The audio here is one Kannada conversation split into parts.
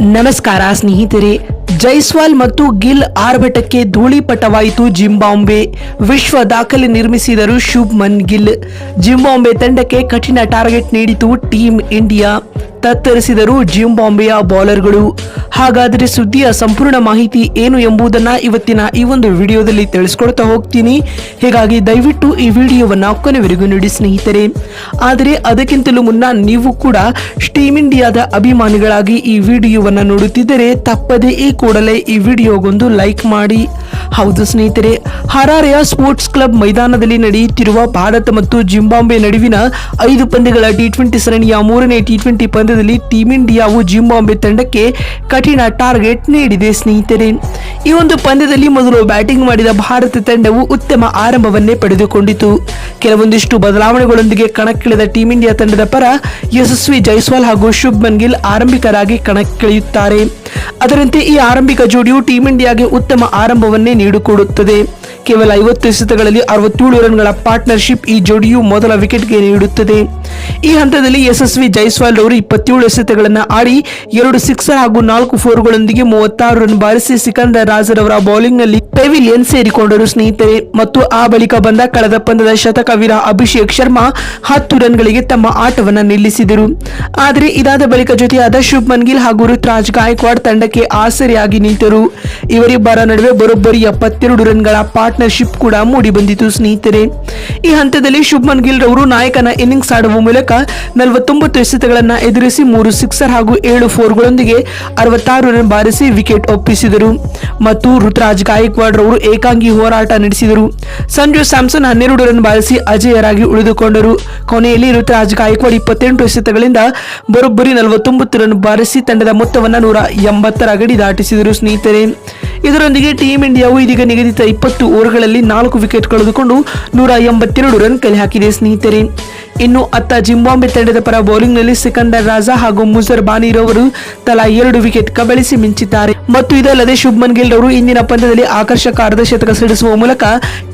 ನಮಸ್ಕಾರ ಸ್ನೇಹಿತರೆ, ಜೈಸ್ವಾಲ್ ಮತ್ತು ಗಿಲ್ ಆರ್ಭಟಕ್ಕೆ ಧೂಳಿಪಟವಾಯಿತು ಜಿಂಬಾಂಬೆ. ವಿಶ್ವ ದಾಖಲೆ ನಿರ್ಮಿಸಿದರು ಶುಭ್ಮನ್ ಗಿಲ್. ಜಿಂಬಾಂಬೆ ತಂಡಕ್ಕೆ ಕಠಿಣ ಟಾರ್ಗೆಟ್ ನೀಡಿತು ಟೀಮ್ ಇಂಡಿಯಾ. ತತ್ತರಿಸಿದರು ಜಿಂಬಾಂಬೆಯ ಬೌಲರ್ಗಳು. ಹಾಗಾದರೆ ಸುದ್ದಿಯ ಸಂಪೂರ್ಣ ಮಾಹಿತಿ ಏನು ಎಂಬುದನ್ನ ಇವತ್ತಿನ ಈ ಒಂದು ವಿಡಿಯೋದಲ್ಲಿ ತಿಳಿಸ್ಕೊಡ್ತಾ ಹೋಗ್ತೀನಿ. ಹೀಗಾಗಿ ದಯವಿಟ್ಟು ಈ ವಿಡಿಯೋವನ್ನ ಕೊನೆವರೆಗೂ ನೋಡಿ ಸ್ನೇಹಿತರೆ. ಆದರೆ ಅದಕ್ಕಿಂತಲೂ ಮುನ್ನ ನೀವು ಕೂಡ ಸ್ಟೀಮ್ ಇಂಡಿಯಾದ ಅಭಿಮಾನಿಗಳಾಗಿ ಈ ವಿಡಿಯೋವನ್ನ ನೋಡುತ್ತಿದ್ದರೆ ತಪ್ಪದೇ ಈ ಕೂಡಲೇ ಈ ವಿಡಿಯೋಗೊಂದು ಲೈಕ್ ಮಾಡಿ. ಹೌದು ಸ್ನೇಹಿತರೆ, ಹರಾರೆಯ ಸ್ಪೋರ್ಟ್ಸ್ ಕ್ಲಬ್ ಮೈದಾನದಲ್ಲಿ ನಡೆಯುತ್ತಿರುವ ಭಾರತ ಮತ್ತು ಜಿಂಬಾಂಬೆ ನಡುವಿನ ಐದು ಪಂದ್ಯಗಳ ಟಿ ಟ್ವೆಂಟಿ ಸರಣಿಯ ಮೂರನೇ ಟಿ ಟ್ವೆಂಟಿ ಪಂದ್ಯದಲ್ಲಿ ಟೀಮ್ ಇಂಡಿಯಾವು ಜಿಂಬಾಂಬೆ ತಂಡಕ್ಕೆ ಕಠಿಣ ಟಾರ್ಗೆಟ್ ನೀಡಿದೆ ಸ್ನೇಹಿತರೆ. ಈ ಒಂದು ಪಂದ್ಯದಲ್ಲಿ ಮೊದಲು ಬ್ಯಾಟಿಂಗ್ ಮಾಡಿದ ಭಾರತ ತಂಡವು ಉತ್ತಮ ಆರಂಭವನ್ನೇ ಪಡೆದುಕೊಂಡಿತು. ಕೆಲವೊಂದಿಷ್ಟು ಬದಲಾವಣೆಗಳೊಂದಿಗೆ ಕಣಕ್ಕಿಳಿದ ಟೀಂ ಇಂಡಿಯಾ ತಂಡದ ಪರ ಯಶಸ್ವಿ ಜೈಸ್ವಾಲ್ ಹಾಗೂ ಶುಭ್ಮನ್ ಗಿಲ್ ಆರಂಭಿಕರಾಗಿ ಕಣಕ್ಕಿಳಿಯುತ್ತಾರೆ. ಅದರಂತೆ ಈ ಆರಂಭಿಕ ಜೋಡಿಯು ಟೀಂ ಇಂಡಿಯಾಗೆ ಉತ್ತಮ ಆರಂಭವನ್ನೇ ನೀಡಿಕೊಡುತ್ತದೆ. ಕೇವಲ ಐವತ್ತು ಎಸೆತಗಳಲ್ಲಿ ಅರವತ್ತೇಳು ರನ್ಗಳ ಪಾರ್ಟ್ನರ್ಶಿಪ್ ಈ ಜೋಡಿಯು ಮೊದಲ ವಿಕೆಟ್ಗೆ ನೀಡುತ್ತದೆ. ಈ ಹಂತದಲ್ಲಿ ಯಶಸ್ವಿ ಜೈಸ್ವಾಲ್ ಅವರು ಇಪ್ಪತ್ತೇಳು ಎಸೆತಗಳನ್ನು ಆಡಿ ಎರಡು ಸಿಕ್ಸರ್ ಹಾಗೂ ನಾಲ್ಕು ಫೋರ್ಗಳೊಂದಿಗೆ ಮೂವತ್ತಾರು ರನ್ ಬಾರಿಸಿ ಸಿಕಂದರ್ ರಾಜರ್ ಅವರ ಬೌಲಿಂಗ್ನಲ್ಲಿ ಪೆವಿಲಿಯನ್ ಸೇರಿಕೊಂಡರು. ಸ್ನೇಹಿತರೆ, ಮತ್ತು ಆ ಬಳಿಕ ಬಂದ ಕಳೆದ ಪಂದ್ಯದ ಶತಕವೀರ ಅಭಿಷೇಕ್ ಶರ್ಮಾ ಹತ್ತು ರನ್ಗಳಿಗೆ ತಮ್ಮ ಆಟವನ್ನು ನಿಲ್ಲಿಸಿದರು. ಆದರೆ, ಇದಾದ ಬಳಿಕ ಜೊತೆಯಾದ ಶುಭ್ಮನ್ ಗಿಲ್ ಹಾಗೂ ಋತುರಾಜ್ ಗಾಯಕ್ವಾಡ್ ತಂಡಕ್ಕೆ ಆಸರೆಯಾಗಿ ನಿಂತರು. ಇವರಿಬ್ಬರ ನಡುವೆ ಬರೋಬ್ಬರಿ ಎಪ್ಪತ್ತೆರಡು ರನ್ಗಳ ಪಾರ್ಟ್ನರ್ಶಿಪ್ ಕೂಡ ಮೂಡಿಬಂದಿತು. ಸ್ನೇಹಿತರೆ, ಈ ಹಂತದಲ್ಲಿ ಶುಭ್ಮನ್ ಗಿಲ್ ರವರು ನಾಯಕನ ಇನ್ನಿಂಗ್ಸ್ ಆಡುವ ಮೂಲಕ ನಲವತ್ತೊಂಬತ್ತು ಎಸೆತಗಳನ್ನು ಎದುರಿಸಿ ಮೂರು ಸಿಕ್ಸರ್ ಹಾಗೂ ಏಳು ಫೋರ್ಗಳೊಂದಿಗೆ ಅರವತ್ತಾರು ರನ್ ಬಾರಿಸಿ ವಿಕೆಟ್ ಒಪ್ಪಿಸಿದರು. ಮತ್ತು ಋತುರಾಜ್ ಗಾಯಕ್ವಾಡ್ ರವರು ಏಕಾಂಗಿ ಹೋರಾಟ ನಡೆಸಿದರು. ಸಂಜು ಸ್ಯಾಮ್ಸನ್ ಹನ್ನೆರಡು ರನ್ ಬಾರಿಸಿ ಅಜೇಯರಾಗಿ ಉಳಿದುಕೊಂಡರು. ಕೊನೆಯಲ್ಲಿ ಋತುರಾಜ್ ಗಾಯಕ್ವಾಡ್ ಇಪ್ಪತ್ತೆಂಟು ಎಸೆತಗಳಿಂದ ಬರೋಬ್ಬರಿ ನಲವತ್ತೊಂಬತ್ತು ರನ್ ಬಾರಿಸಿ ತಂಡದ ಮೊತ್ತವನ್ನು ನೂರ ಎಂಬತ್ತರ ಗಡಿ ದಾಟಿಸಿದರು ಸ್ನೇಹಿತರೆ. ಇದರೊಂದಿಗೆ ಟೀಂ ಇಂಡಿಯಾವು ಇದೀಗ ನಿಗದಿತ ಇಪ್ಪತ್ತು ಓವರ್ಗಳಲ್ಲಿ ನಾಲ್ಕು ವಿಕೆಟ್ ಕಳೆದುಕೊಂಡು ನೂರ ಎಂಬತ್ತೆರಡು ರನ್ ಕಲೆ ಹಾಕಿದೆ ಸ್ನೇಹಿತರೆ. ಇನ್ನು ಅತ್ತ ಜಿಂಬಾಂಬೆ ತಂಡದ ಪರ ಬೌಲಿಂಗ್ನಲ್ಲಿ ಸಿಕಂದರ್ ರಾಜಾ ಹಾಗೂ ಮುಜರ್ ಬಾನಿರವರು ತಲಾ ಎರಡು ವಿಕೆಟ್ ಕಬಳಿಸಿ ಮಿಂಚಿದ್ದಾರೆ. ಮತ್ತು ಇದಲ್ಲದೆ ಶುಭ್ಮನ್ ಗಿಲ್ ಅವರು ಇಂದಿನ ಪಂದ್ಯದಲ್ಲಿ ಆಕರ್ಷಕ ಅರ್ಧಶತಕ ಸಿಡಿಸುವ ಮೂಲಕ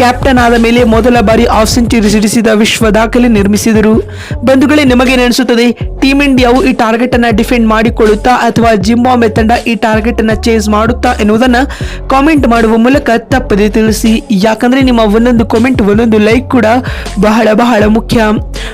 ಕ್ಯಾಪ್ಟನ್ ಆದ ಮೇಲೆ ಮೊದಲ ಬಾರಿ ಆಫ್ ಸೆಂಚುರಿ ಸಿಡಿಸಿದ ವಿಶ್ವ ದಾಖಲೆ ನಿರ್ಮಿಸಿದರು. ಬಂಧುಗಳೇ ನಿಮಗೆ ನೆನೆಸುತ್ತದೆ ಟೀಮ್ ಇಂಡಿಯಾವು ಈ ಟಾರ್ಗೆಟ್ ಅನ್ನ ಡಿಫೆಂಡ್ ಮಾಡಿಕೊಳ್ಳುತ್ತಾ ಅಥವಾ ಜಿಂಬಾಂಬೆ ತಂಡ ಈ ಟಾರ್ಗೆಟ್ ಅನ್ನ ಚೇಸ್ ಮಾಡುತ್ತಾ ಎನ್ನುವುದನ್ನ ಕಾಮೆಂಟ್ ಮಾಡುವ ಮೂಲಕ ತಪ್ಪದೆ ತಿಳಿಸಿ. ಯಾಕಂದ್ರೆ ನಿಮ್ಮ ಒಂದೊಂದು ಕಾಮೆಂಟ್, ಒಂದೊಂದು ಲೈಕ್ ಕೂಡ ಬಹಳ ಬಹಳ ಮುಖ್ಯ.